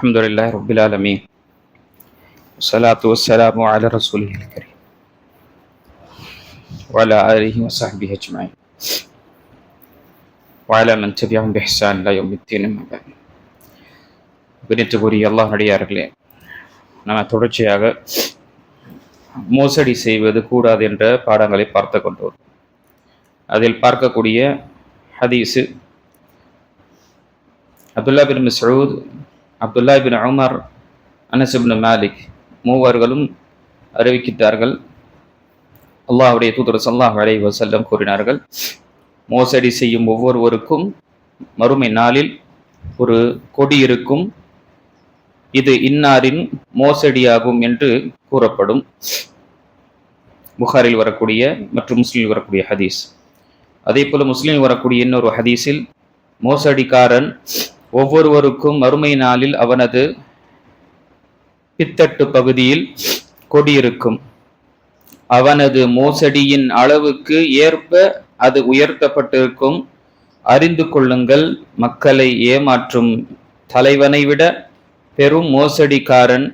الحمد لله رب العالمين والصلاة والسلام على رسوله الكريم وعلى آله وصحبه أجمعين وعلى من تبعهم بإحسان لا يوم الدين أما بعد கணித்துக்குரிய அல்லாஹ் நடிகார்களே நம்ம தொடர்ச்சியாக மோசடி செய்வது கூடாது என்ற பாடங்களை பார்த்து கொண்டோம் அதில் பார்க்கக்கூடிய ஹதீஸு Abdullah bin Masood Abdullah bin Umar Anas Malik மூவர்களும் அறிவிக்கிட்டார்கள். அல்லாஹ்வுடைய தூதர் சல்லாஹ் அலை வசல்லம் கூறினார்கள் மோசடி செய்யும் ஒவ்வொருவருக்கும் மறுமை நாளில் ஒரு கொடி இருக்கும். இது இன்னாரின் மோசடியாகும் என்று கூறப்படும். புகாரில் வரக்கூடிய மற்றும் முஸ்லீமில் வரக்கூடிய ஹதீஸ். அதே போல முஸ்லீமில் வரக்கூடிய இன்னொரு ஹதீஸில் மோசடிக்காரன் ஒவ்வொருவருக்கும் மறுமை நாளில் அவனது பித்தட்டு பகுதியில் கொடியிருக்கும் அவனது மோசடியின் அளவுக்கு ஏற்ப அது உயர்த்தப்பட்டிருக்கும். அறிந்து கொள்ளுங்கள் மக்களை ஏமாற்றும் தலைவனை விட பெரும் மோசடிக்காரன்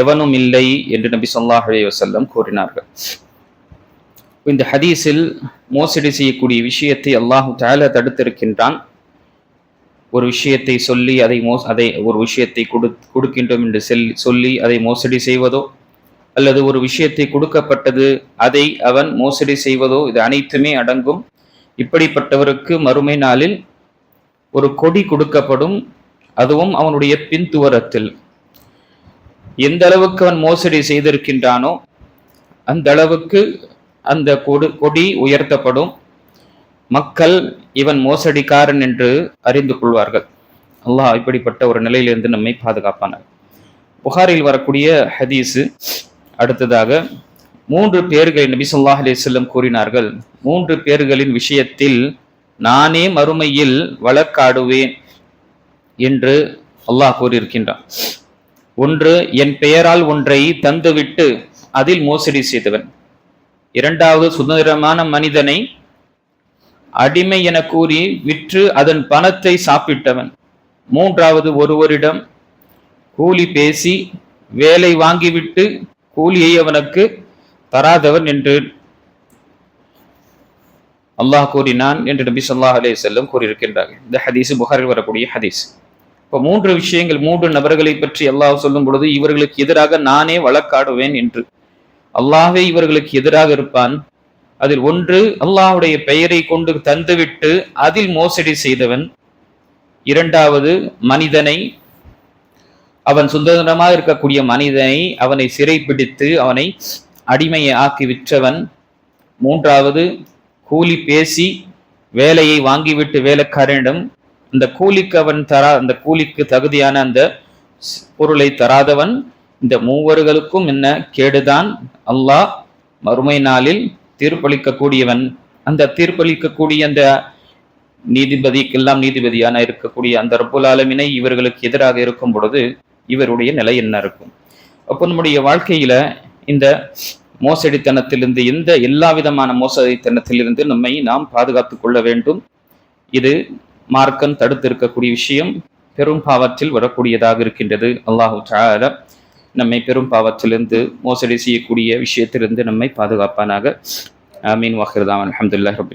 எவனும் இல்லை என்று நபி சொல்லாஹ் வசல்லம் கூறினார்கள். இந்த ஹதீஸில் மோசடி செய்யக்கூடிய விஷயத்தை அல்லாஹு தால தடுத்திருக்கின்றான். ஒரு விஷயத்தை சொல்லி அதை மோ அதை ஒரு விஷயத்தை கொடு கொடுக்கின்றோம் என்று செல் சொல்லி அதை மோசடி செய்வதோ அல்லது ஒரு விஷயத்தை கொடுக்கப்பட்டது அதை அவன் மோசடி செய்வதோ இது அனைத்துமே அடங்கும். இப்படிப்பட்டவருக்கு மறுமை நாளில் ஒரு கொடி கொடுக்கப்படும். அதுவும் அவனுடைய பின்துவரத்தில். எந்த அளவுக்கு அவன் மோசடி செய்திருக்கின்றானோ அந்த அளவுக்கு அந்த கொடு கொடி உயர்த்தப்படும். மக்கள் இவன் மோசடிக்காரன் என்று அறிந்து கொள்வார்கள். அல்லாஹ் இப்படிப்பட்ட ஒரு நிலையிலிருந்து நம்மை பாதுகாப்பானார் புகாரில் வரக்கூடிய ஹதீஸு அடுத்ததாக மூன்று பேர்களை நபி சொல்லாஹ் அலிசல்லம் கூறினார்கள். மூன்று பேர்களின் விஷயத்தில் நானே மறுமையில் வழக்காடுவேன் என்று அல்லாஹ் கூறியிருக்கின்றான். ஒன்று என் பெயரால் ஒன்றை தந்துவிட்டு அதில் மோசடி செய்தவன். இரண்டாவது சுதந்திரமான மனிதனை அடிமை என கூறி விற்று அதன் பணத்தை சாப்பிட்டவன். மூன்றாவது ஒருவரிடம் கூலி பேசி வேலை வாங்கிவிட்டு கூலியை அவனுக்கு தராதவன் என்று அல்லாஹ் கூறினான் என்று நபி சொல்லாஹ் அலே செல்லம் கூறியிருக்கின்றார்கள். இந்த ஹதீஸ் புகாரில் வரக்கூடிய ஹதீஸ். இப்போ மூன்று விஷயங்கள் மூன்று நபர்களை பற்றி அல்லாஹ் சொல்லும் பொழுது இவர்களுக்கு எதிராக நானே வழக்காடுவேன் என்று. அல்லாஹே இவர்களுக்கு எதிராக இருப்பான். அதில் ஒன்று அல்லாஹுடைய பெயரை கொண்டு தந்துவிட்டு அதில் மோசடி செய்தவன். இரண்டாவது மனிதனை அவன் சுதந்திரமாக இருக்கக்கூடிய மனிதனை அவனை சிறைப்பிடித்து அவனை அடிமையை ஆக்கி விற்றவன். மூன்றாவது கூலி பேசி வேலையை வாங்கிவிட்டு வேலைக்காரனிடம் அந்த கூலிக்கு அவன் தரா அந்த கூலிக்கு தகுதியான அந்த பொருளை தராதவன். இந்த மூவர்களுக்கும் என்ன கேடுதான்? அல்லாஹ் மறுமை நாளில் தீர்ப்பளிக்கக்கூடியவன் அந்த தீர்ப்பளிக்கக்கூடிய அந்த நீதிபதிக்கெல்லாம் நீதிபதியான இருக்கக்கூடிய அந்த ரப்புல் ஆலமினை இவர்களுக்கு எதிராக இருக்கும் பொழுது இவருடைய நிலை என்ன இருக்கும்? அப்போ நம்முடைய வாழ்க்கையில இந்த மோசடித்தனத்திலிருந்து எந்த எல்லா விதமான மோசடித்தனத்திலிருந்து நம்மை நாம் பாதுகாத்து கொள்ள வேண்டும். இது மார்க்கன் தடுத்திருக்கக்கூடிய விஷயம் பெரும் பாவத்தில் வரக்கூடியதாக இருக்கின்றது. அல்லாஹு சால நம்மை பெரும் பாவத்திலிருந்து மோசடி செய்யக்கூடிய விஷயத்திலிருந்து நம்மை பாதுகாப்பானாக. ஆமீன். வாஹிர்தான் அலமதுல்லா ரபி